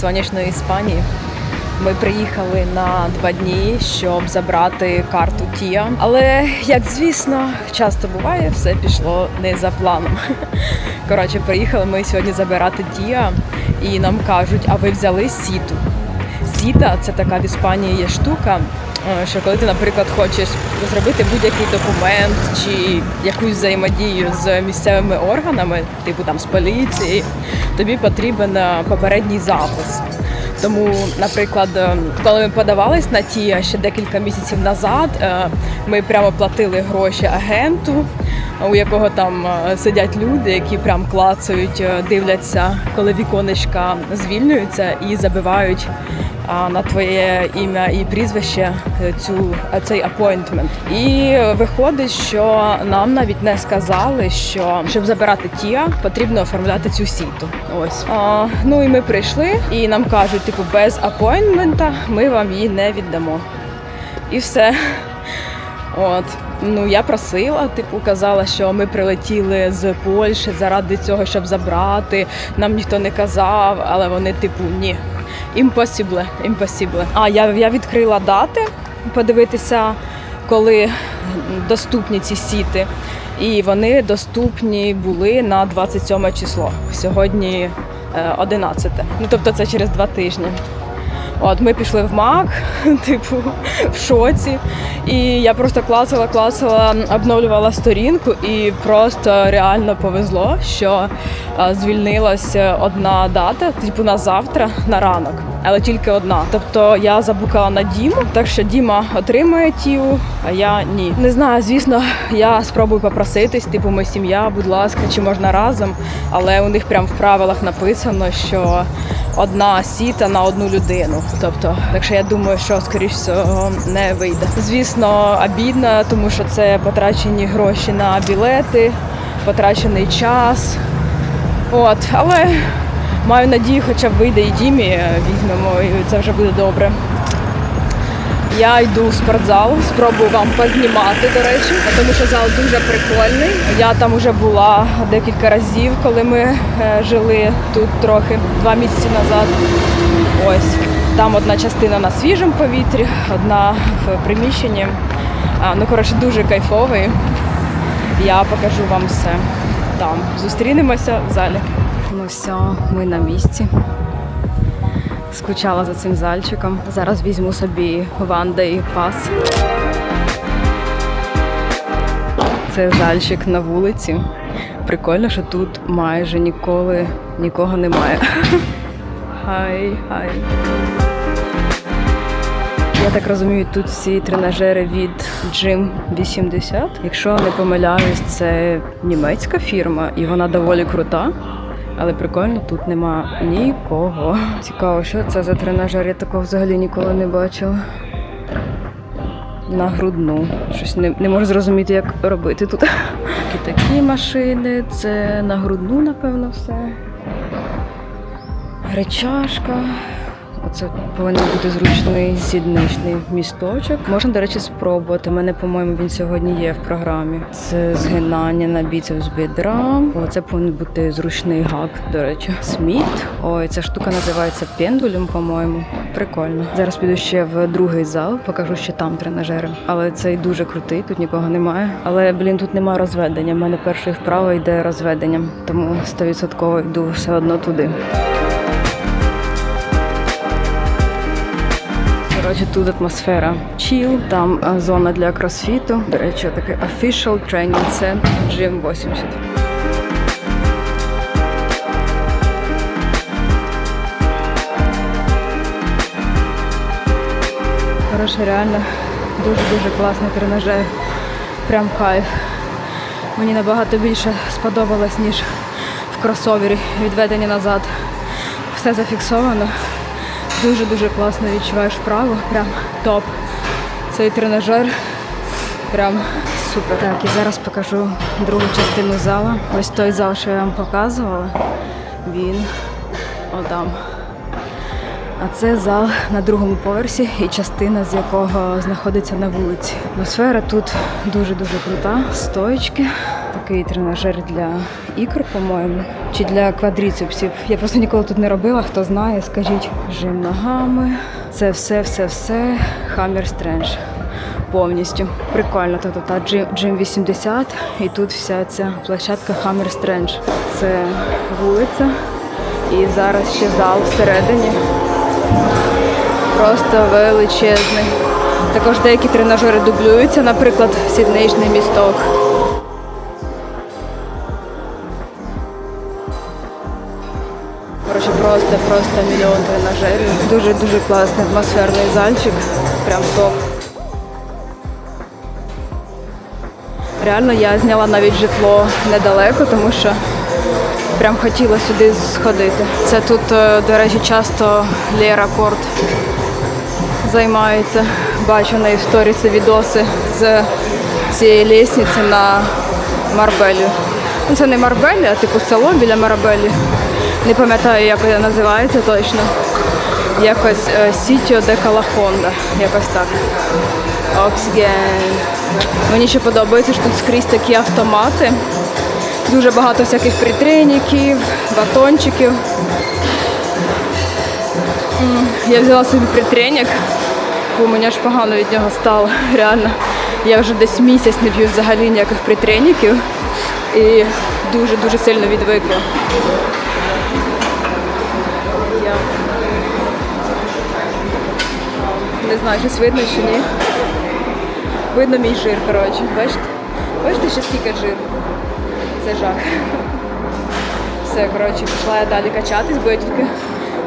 Сонячної Іспанії. Ми приїхали на два дні, щоб забрати карту Тія. Але, як звісно, часто буває, все пішло не за планом. Коротше, приїхали ми сьогодні забирати Тія, і нам кажуть, а ви взяли сіту. Сіта це така в Іспанії є штука. Е, Що коли ти, наприклад, хочеш зробити будь-який документ чи якусь взаємодію з місцевими органами, типу там з поліції, тобі потрібен е, попередній запис. Тому, наприклад, е, коли ми подавались на ті ще декілька місяців назад, ми прямо платили гроші агенту, у якого там сидять люди, які прям клацають, дивляться, коли віконечка звільнюються і забивають на твоє ім'я і прізвище е, цю е, цей апойнтмент. І виходить, що нам навіть не сказали, що щоб забирати тія, потрібно оформляти цю сіту. Ось а, ну і ми прийшли, і нам кажуть, типу, без апойнтмента ми вам її не віддамо. І все. От. Ну я просила, типу, казала, що ми прилетіли з Польщі заради цього, щоб забрати. Нам ніхто не казав, але вони, типу, ні. Імпосібле, імпосібле. А я, я відкрила дати подивитися, коли доступні ці сіти. І вони доступні були на 27 число. Сьогодні е, 11. Ну тобто це через два тижні. От ми пішли в МАК, типу, в шоці. І я просто клацала, обновлювала сторінку, і просто реально повезло, що е, звільнилась одна дата, типу на завтра, на ранок, але тільки одна. Тобто я забукала на Діму, так що Діма отримає тію, а я ні. Не знаю, звісно, я спробую попроситись, типу, ми сім'я, будь ласка, чи можна разом. Але у них прям в правилах написано, що одна сіта на одну людину. Тобто, так що я думаю, що скоріш всього не вийде. Звісно, обідно, тому що це потрачені гроші на білети, потрачений час. От, але маю надію, хоча б вийде і Дімі візьмемо, і це вже буде добре. Я йду в спортзал, спробую вам познімати, до речі, тому що зал дуже прикольний. Я там вже була декілька разів, коли ми е, жили тут трохи два місяці назад. Ось там одна частина на свіжому повітрі, одна в приміщенні. А, ну коротше, дуже кайфовий. Я покажу вам все там. Зустрінемося в залі. Ну все, ми на місці. Скучала за цим зальчиком. Зараз візьму собі One Day Pass. Це зальчик на вулиці. Прикольно, що тут майже ніколи нікого немає. Хай, хай. Я так розумію, тут всі тренажери від Gym 80. Якщо не помиляюсь, це німецька фірма і вона доволі крута. Але прикольно, тут нема нікого. Цікаво, що це за тренажер, я такого взагалі ніколи не бачила. На грудну. Щось не, не можу зрозуміти, як робити тут. І такі машини, це на грудну, напевно, все. Гречашка. Оце повинен бути зручний сідничний місточок. Можна, до речі, спробувати. У мене, по-моєму, він сьогодні є в програмі. Це згинання на біцепс бідра. Оце повинен бути зручний гак, до речі. Сміт. Ой, ця штука називається пендулем, по-моєму. Прикольно. Зараз піду ще в другий зал, покажу, що там тренажери. Але цей дуже крутий, тут нікого немає. Але блін, тут немає розведення. У мене першої вправи йде розведення, тому 100% йду все одно туди. Коротше, тут атмосфера chill, там зона для кросфіту. До речі, такий official training center Gym 80. Коротше, реально дуже-дуже класний тренажер. Прям кайф. Мені набагато більше сподобалось, ніж в кросовері відведені назад. Все зафіксовано. Дуже-дуже класно відчуваєш вправу. Прям топ. Цей тренажер. Прям супер. Так, і зараз покажу другу частину зала. Ось той зал, що я вам показувала. Він отам. А це зал на другому поверсі і частина з якого знаходиться на вулиці. Атмосфера тут дуже-дуже крута. Стоечки, Такий тренажер для ікр, по-моєму, чи для квадріцепсів. Я просто ніколи тут не робила. Хто знає, скажіть. Жим ногами. Це все, все, все. Хаммер стрендж. Повністю. Прикольно. Тобто та джим, джим 80 і тут вся ця площадка Hammer Strange. Це вулиця. І зараз ще зал всередині. Просто величезний. Також деякі тренажери дублюються, наприклад, сідничний місток. Коротше, просто, просто мільйон тренажерів. Дуже-дуже класний атмосферний зальчик. Прям топ. Реально я зняла навіть житло недалеко, тому що прям хотіла сюди сходити. Це тут, е, до речі, часто Лера Корт займається. Бачу на в відоси з цієї лісниці на Марбелі. Ну, це не Марбелі, а типу село біля Марбелі. Не пам'ятаю, як це називається точно. Якось Сітіо де Калахонда. Якось так. Оксген. Мені ще подобається, що тут скрізь такі автомати. Дуже багато всяких притреніків, батончиків. Я взяла собі притренік, бо мені аж погано від нього стало. Реально. Я вже десь місяць не п'ю взагалі ніяких притреніків і дуже-дуже сильно відвикла. Я не знаю, щось видно чи ні. Видно мій жир, коротше. Бачите? Бачите, ще скільки жиру? Це жах. Все, коротше, пішла я далі качатись, бо я тільки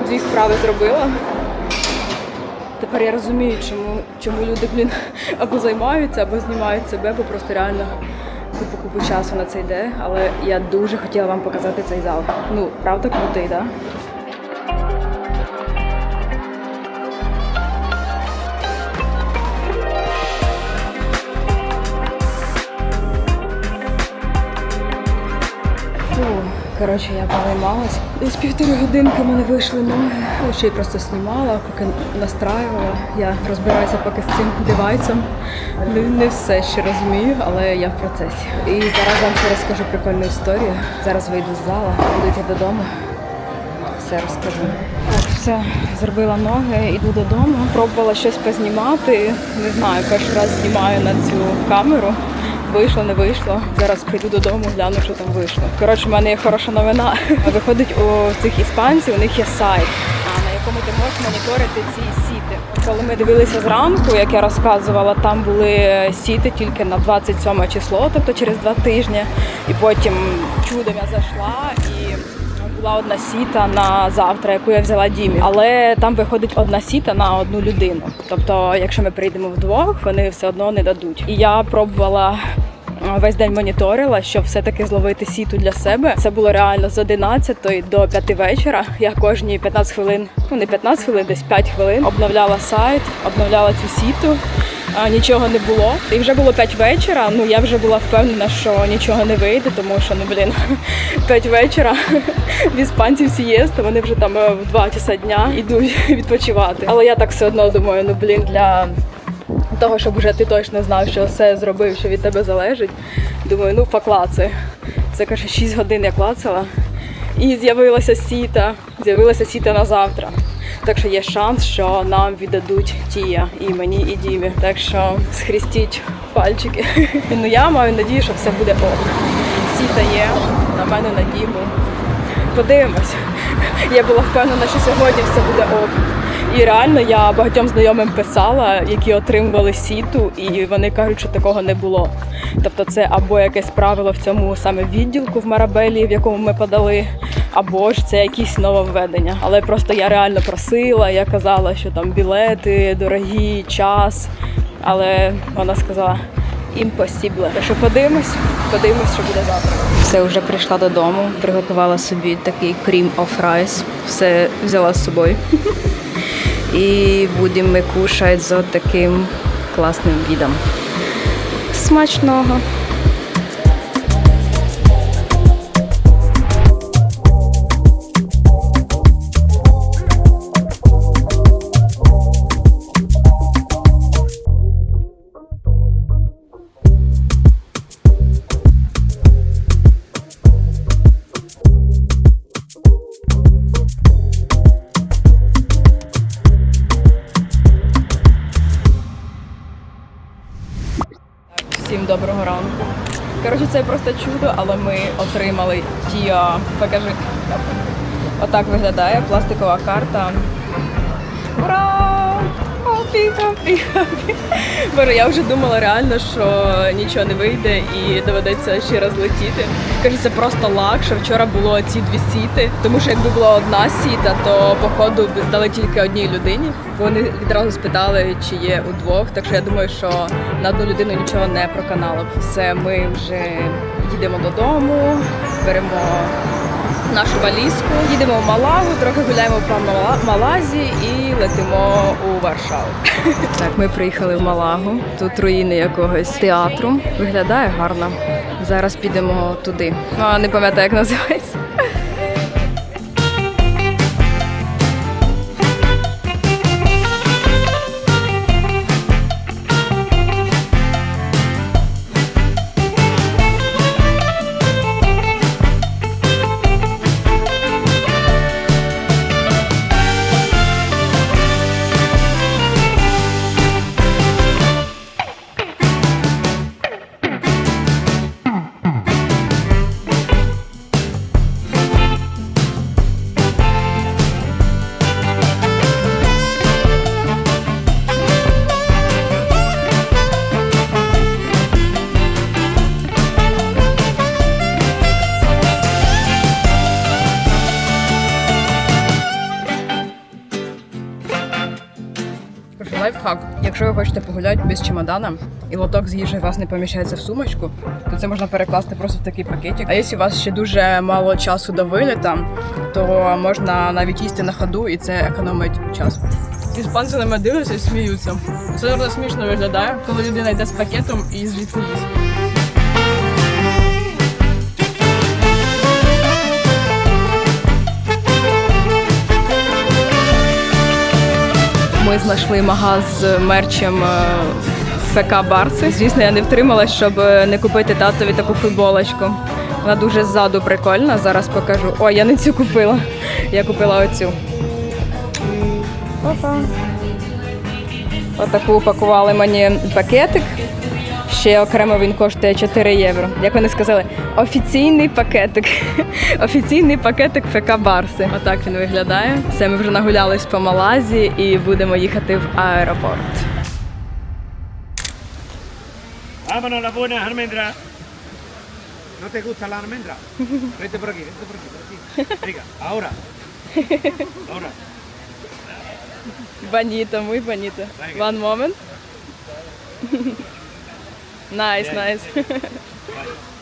дві вправи зробила. Тепер я розумію, чому, чому люди, блін, або займаються, або знімають себе, бо просто реально купу купу часу на це йде. Але я дуже хотіла вам показати цей зал. Ну, правда, крутий, так? Да? Коротше, я позаймалась. Десь півтори годинки мене вийшли ноги. Ну, Ще й просто знімала, поки настраювала. Я розбираюся поки з цим девайсом. Не, не все ще розумію, але я в процесі. І зараз вам ще розкажу прикольну історію. Зараз вийду з зала, буду йти додому. Все розкажу. Так, все, зробила ноги, йду додому. Пробувала щось познімати. Не знаю, перший раз знімаю на цю камеру. Вийшло, не вийшло. Зараз прийду додому, гляну, що там вийшло. Коротше, в мене є хороша новина. Виходить у цих іспанців, у них є сайт, на якому ти можеш моніторити ці сіти. Коли ми дивилися зранку, як я розказувала, там були сіти тільки на 27 число, тобто через два тижні. І потім чудом я зайшла і була одна сіта на завтра, яку я взяла Дімі. Але там виходить одна сіта на одну людину. Тобто, якщо ми прийдемо вдвох, вони все одно не дадуть. І я пробувала. Весь день моніторила, щоб все-таки зловити сіту для себе. Це було реально з 11 до 5 вечора. Я кожні 15 хвилин, ну не 15 хвилин, десь 5 хвилин обновляла сайт, обновляла цю сіту. А, нічого не було. І вже було 5 вечора. Ну я вже була впевнена, що нічого не вийде, тому що ну блін, 5 вечора в іспанців сієста, вони вже там е, в 2 часа дня йдуть відпочивати. Але я так все одно думаю, ну блін, для того, щоб вже ти точно знав, що все зробив, що від тебе залежить. Думаю, ну поклацай. Це каже, 6 годин я клацала. І з'явилася сіта, з'явилася сіта на завтра. Так що є шанс, що нам віддадуть тія і мені, і Дімі. Так що схрестіть пальчики. Ну я маю надію, що все буде ок. Сіта є, на мене на Діму. Подивимось. Я була впевнена, що сьогодні все буде ок. І реально я багатьом знайомим писала, які отримували сіту, і вони кажуть, що такого не було. Тобто це або якесь правило в цьому саме відділку в Марабелі, в якому ми подали, або ж це якісь нововведення. Але просто я реально просила, я казала, що там білети дорогі, час. Але вона сказала імпосібле. Що подивимось, подивимось, що буде завтра. Все, вже прийшла додому, приготувала собі такий of rice. Все взяла з собою. І будемо кушати з таким класним відом. Смачного! Отримали Тіа. Покажи. Отак виглядає пластикова карта. Ура! Хопі, хопі, хопі. Боже, я вже думала реально, що нічого не вийде і доведеться ще раз летіти. Кажу, це просто лак, що вчора було ці дві сіти. Тому що якби була одна сіта, то походу б дали тільки одній людині. Вони відразу спитали, чи є удвох. Так що я думаю, що на одну людину нічого не проканало. Все, ми вже їдемо додому, беремо нашу валізку. Їдемо в Малагу, трохи гуляємо по Мала- Малазі і летимо у Варшаву. Так, ми приїхали в Малагу. Тут руїни якогось театру. Виглядає гарно. Зараз підемо туди. Ну, не пам'ятаю, як називається. Хочете погуляти без чемодана і лоток з їжею вас не поміщається в сумочку, то це можна перекласти просто в такий пакетик. А якщо у вас ще дуже мало часу до виліта, то можна навіть їсти на ходу і це економить час. Іспанці на мене дивляться і сміються. Це смішно виглядає, коли людина йде з пакетом і звідти їсть. Ми знайшли магаз з мерчем е, ФК Барси. Звісно, я не втрималась, щоб е, не купити татові таку футболочку. Вона дуже ззаду прикольна. Зараз покажу. Ой, я не цю купила. Я купила оцю. Опа. Отаку упакували мені пакетик. Ще окремо він коштує 4 євро. Як вони сказали, офіційний пакетик. Офіційний пакетик ФК Барси. Отак він виглядає. Все, ми вже нагулялись по Малазі і будемо їхати в аеропорт. Vámonos, la buena almendra. ¿No te gusta la almendra? Vete por aquí, vete por aquí, por aquí. Venga, ahora. Ahora. Баніто, muy bonito. One moment. Nice, yeah. nice.